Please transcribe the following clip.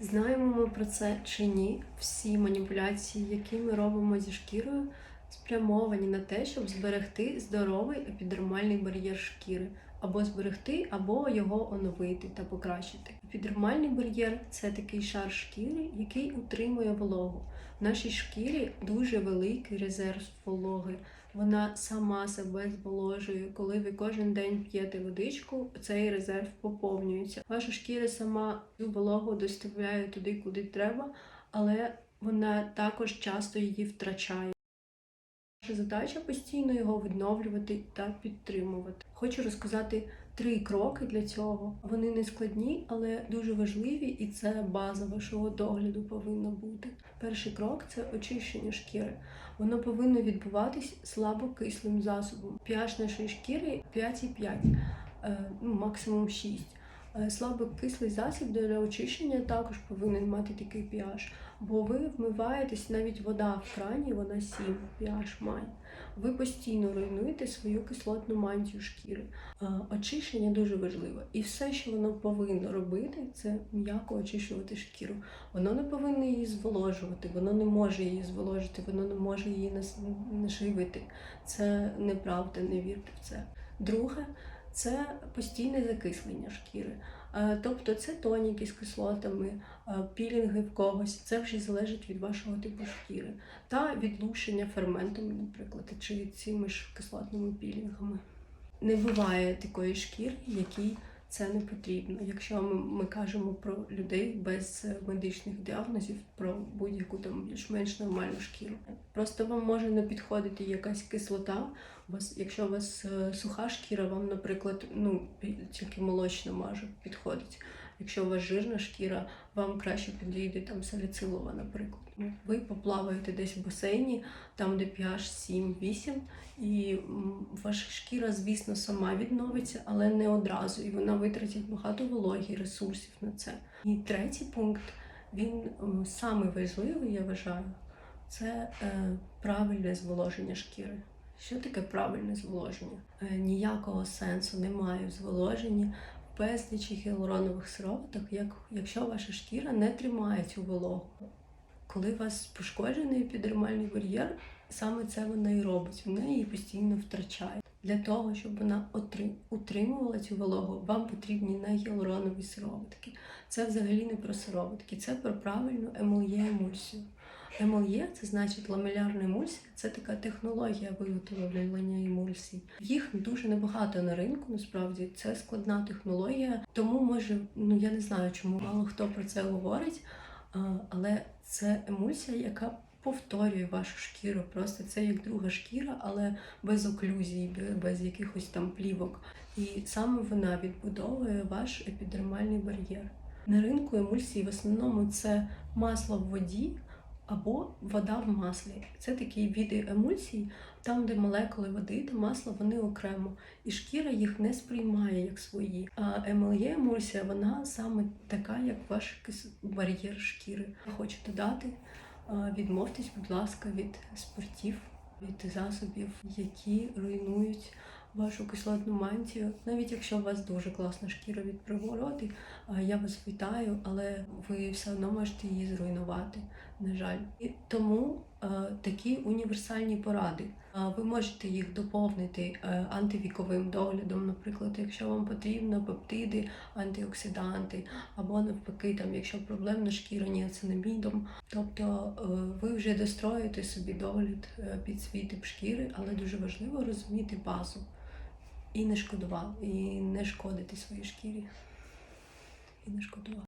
Знаємо ми про це чи ні? Всі маніпуляції, які ми робимо зі шкірою, спрямовані на те, щоб зберегти здоровий епідермальний бар'єр шкіри, або зберегти, або його оновити та покращити. Епідермальний бар'єр це такий шар шкіри, який утримує вологу. В нашій шкірі дуже великий резерв вологи. Вона сама себе зволожує. Коли ви кожен день п'єте водичку, цей резерв поповнюється. Ваша шкіра сама цю вологу доставляє туди, куди треба, але вона також часто її втрачає. Задача постійно його відновлювати та підтримувати. Хочу розказати три кроки для цього. Вони не складні, але дуже важливі, і це база вашого догляду повинна бути. Перший крок це очищення шкіри. Воно повинно відбуватись слабокислим засобом. pH нашої шкіри 5,5, е, ну, максимум 6. Е, Слабокислий засіб для очищення також повинен мати такий pH, бо ви вмиваєтесь, навіть вода в крані, вона 7 pH має. Ви постійно руйнуєте свою кислотну мантію шкіри. Е, Очищення дуже важливо. І все, що воно повинно робити, це м'яко очищувати шкіру. Воно не повинно її зволожувати, воно не може її зволожити, воно не може її наживити. Це неправда, не вірте в це. Друге, це постійне закислення шкіри. Е, Тобто це тоніки з кислотами, е, пілінги в когось. Це вже залежить від вашого типу шкіри. Та відлушення ферментами, наприклад, чи цими ж кислотними пілінгами. Не буває такої шкіри, якій це не потрібно. Якщо ми, ми кажемо про людей без е, медичних діагнозів, про будь-яку там більш-менш нормальну шкіру. Просто вам може не підходити якась кислота. У вас, якщо у вас е, суха шкіра, вам, наприклад, ну тільки молочна може підходить. Якщо у вас жирна шкіра, вам краще підійде там саліцилова, наприклад. Ну, Ви поплаваєте десь в басейні, там де pH 7-8, і ваша шкіра, звісно, сама відновиться, але не одразу. І вона витратить багато вологі, ресурсів на це. І третій пункт, він самий важливий, я вважаю, це е, правильне зволоження шкіри. Що таке правильне зволоження? Е, ніякого сенсу немає в зволоженні безлічі гіалуронових сироваток, як, якщо ваша шкіра не тримає цю вологу. Коли у вас пошкоджений епідермальний бар'єр, саме це вона і робить. Вона її постійно втрачає. Для того, щоб вона утримувала цю вологу, вам потрібні не гіалуронові сироватки. Це взагалі не про сироватки, це про правильну емульє емульсію. Це значить ламелярна емульсія, це така технологія виготовлення емульсій. Їх дуже небагато на ринку, насправді це складна технологія. Тому може, ну я не знаю, чому мало хто про це говорить, але це емульсія, яка повторює вашу шкіру. Просто це як друга шкіра, але без оклюзій, без якихось там плівок. І саме вона відбудовує ваш епідермальний бар'єр. На ринку емульсії в основному це масло в воді або вода в маслі. Це такі види емульсій, там, де молекули води та масла, вони окремо, і шкіра їх не сприймає як свої. А емельє емульсія, вона саме така, як ваш бар'єр шкіри. Хочу додати, відмовтесь, будь ласка, від спиртів, від засобів, які руйнують вашу кислотну мантію. Навіть якщо у вас дуже класна шкіра від природи, я вас вітаю, але ви все одно можете її зруйнувати, на жаль. І тому е, такі універсальні поради. А, Ви можете їх доповнити е, антивіковим доглядом, наприклад, якщо вам потрібно пептиди, антиоксиданти, або навпаки, там, якщо проблемна шкіра ніацинамідом. Тобто е, ви вже достроїте собі догляд е, під свій тип шкіри, але дуже важливо розуміти базу і не шкодувати, і не шкодити своїй шкірі. І не шкодувати.